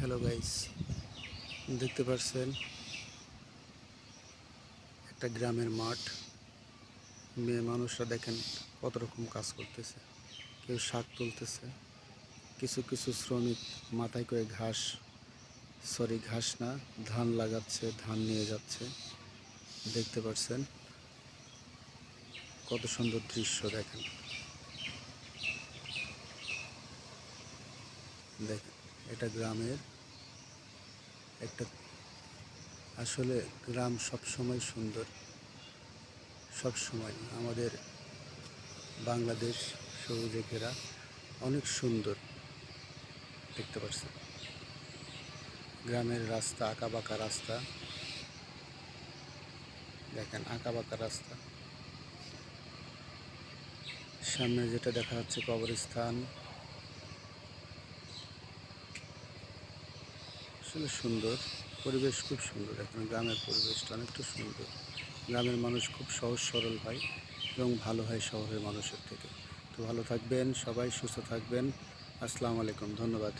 Hello guys দেখতে পাচ্ছেন একটা গ্রামের মাঠ। মেয়ে মানুষরা দেখেন কত রকম কাজ করতেছে। কেউ শাক তুলতেছে। কিছু কিছু শ্রমিক মাথায় করে ঘাস সরি ঘাস না, ধান লাগাচ্ছে, ধান নিয়ে যাচ্ছে। দেখতে পাচ্ছেন কত সুন্দর দৃশ্য দেখেন। দেখেন, এটা গ্রামের একটা আসলে গ্রাম সব সময় সুন্দর। সব সময় আমাদের বাংলাদেশ সবুজে ঘেরা অনেক সুন্দর দেখতে পাচ্ছেন গ্রামের রাস্তা আঁকা বাঁকা রাস্তা। দেখেন আঁকা বাঁকা রাস্তা। সামনে যেটা দেখা যাচ্ছে কবরস্থান। আসলে সুন্দর, পরিবেশ খুব সুন্দর। এখানে গ্রামের পরিবেশটা অনেকটা সুন্দর। গ্রামের মানুষ খুব সহজ সরল হয় এবং ভালো হয় শহরের মানুষের থেকে। তো ভালো থাকবেন, সবাই সুস্থ থাকবেন। আসসালামু আলাইকুম, ধন্যবাদ।